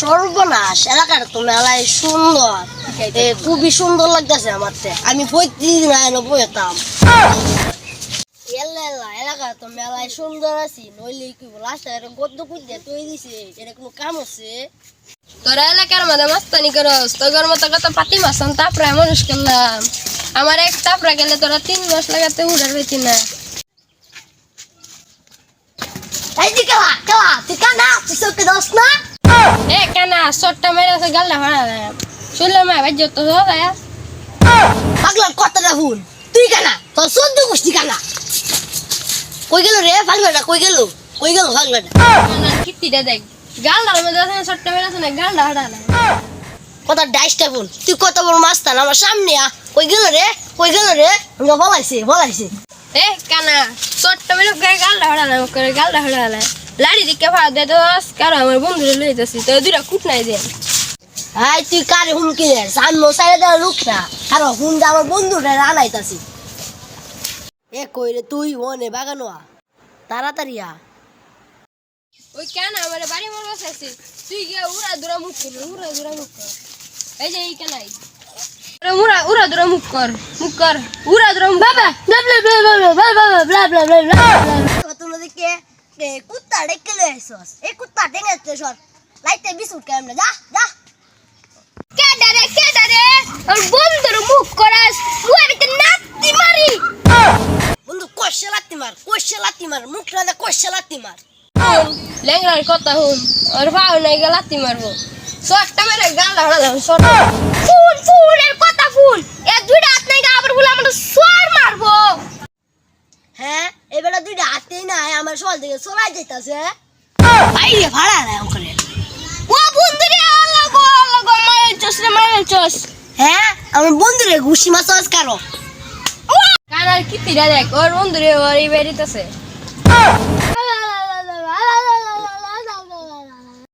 সর্বনাশ এলাকাটা তো মেলায় সুন্দর। খুবই সুন্দর লাগতেছে আমার। আমি প্রতিদিন আয়নো বইতাম। এলাকা তো মেলায় সুন্দর আছি নইলে কি রাস্তায় গদ্য কুদ্দে তৈরি দিছে এটা কোনো কাম আছে? তোরা এলাকার মাস্তানি করস তোর মতো কত পাতি মাসান তাপরা মানুষ করলাম। আমার এক তাপরা গেলে তোরা তিন মাস লাগাতে উড়ার পেতি না। চোখে দোস না? এ কেনা চট্টা মেরে গাল্লা ভাড়া শুনলাম ভাই যত পাগলার কতটা ভুল তুই কানা? তোর চোদ্দ গোষ্ঠী কানা? কই গেল রে পাগলাটা কই গেল? কই গেল পাগলাটা কিত্তিটা দেখ। গাল্লার মধ্যে আছে চট্টা মেরে আছে না গাল্লা ভাড়া কত ডাইসটা ফোন তুই কত বড় মাস্তান আমার সামনে আ। কই গেল রে? কই গেল রে? আমরা বলাইছে বলাইছে। এ কানা? চট্টা মেরে করে গাল্লা না করে গাল্লা ভাড়া না লাড়ি দিকে ভাড়া দে তো কারও আমার বন্ধুরে লইতেছি তো দুটা কুট নাই দে। আই তুই কারে হুমকি সামনে সাইডে দেওয়া লোক না। কারও হুম দে আমার বন্ধুটা রানাইতাছি। এ কই রে তুই বাগানো তাড়াতাড়ি আ ওই কেন আমার বাড়ি মোর বসাইছি তুই গিয়ে উড়া দুরা মুখ কর উড়া দুরা মুখ কর। এই যে এই কেনাই উড়া উড়া দুরা মুখ কর মুখ কর। উড়া দুরা মুখ বাবা blah blah blah blah blah te cuta de que lo esos. E cuta tenga este short. Laite bisu que আমরা যা যা কে ডারে কে ডারে আর বন্ধুর মুখ করাস তুই আমি তো নাতি মারি বন্ধু কোশে লাতি মার কোশে লাতি মার মুখ না কোশে লাতি মার ল্যাংরার কথা হুন আর ভাও নাই গা লাতি মারবো সরটা মেরে গাল হাড়ালাম সরটা ফুল ফুলের কথা সল দিকে সরাই যাইতাছে বাইরে ভাড়া না ওখানে ও বন্ধুরে আল্লাহ গো আল্লাহ গো চোস রে মায়ের চোস হ্যাঁ আমার বন্ধুরে ঘুষি মাছ কারও কানার কিতিরা দেখ ওর বন্ধুরে ওর এই বেরিতেছে